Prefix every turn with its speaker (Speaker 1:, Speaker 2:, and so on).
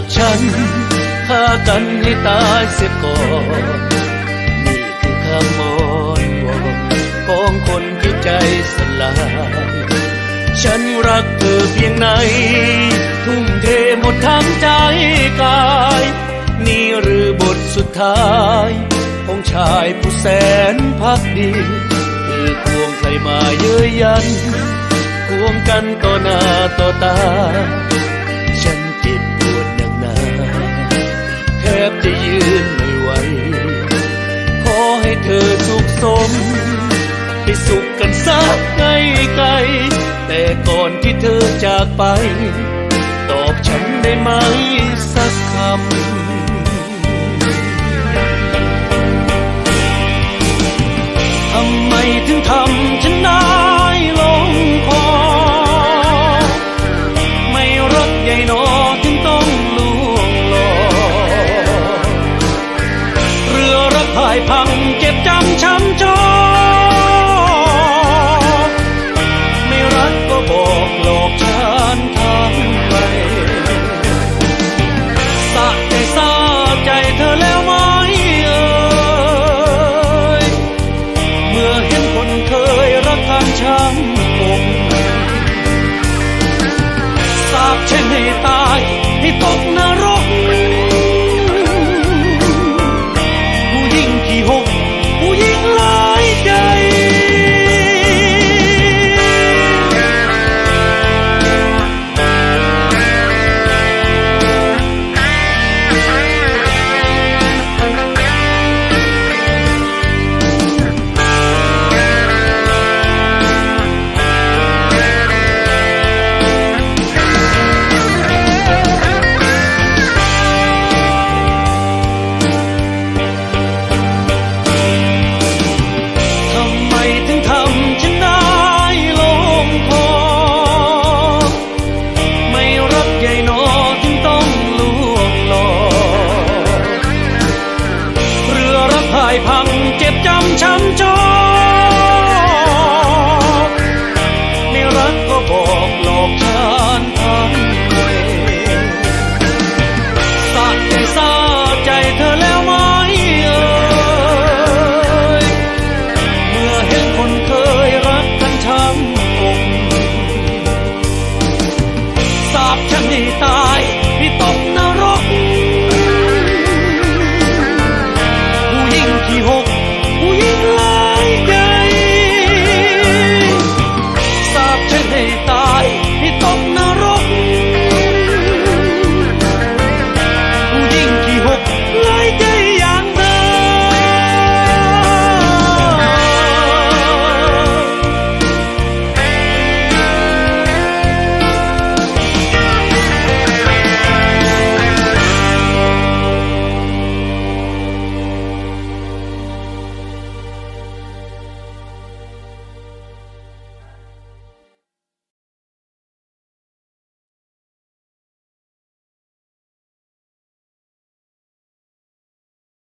Speaker 1: จากฉันฆ่ากันให้ตายเสียก่อน นี่คือคำมอนวอนของคนที่ใจสลาย ฉันรักเธอเพียงไหน ทุ่มเทหมดทั้งใจกาย นี่หรือบทสุดท้ายของชายผู้แสนพักดีคือควงใครมาเย้ยยันควงกันต่อหน้าต่อตา บจะยืนไม่ไหว ขอให้เธอสุขสม ให้สุขกันสักไกลไกล แต่ก่อนที่เธอจากไป ตอบฉันได้ไหมสักคำ พ่ายพังเจ็บจำช้ำจ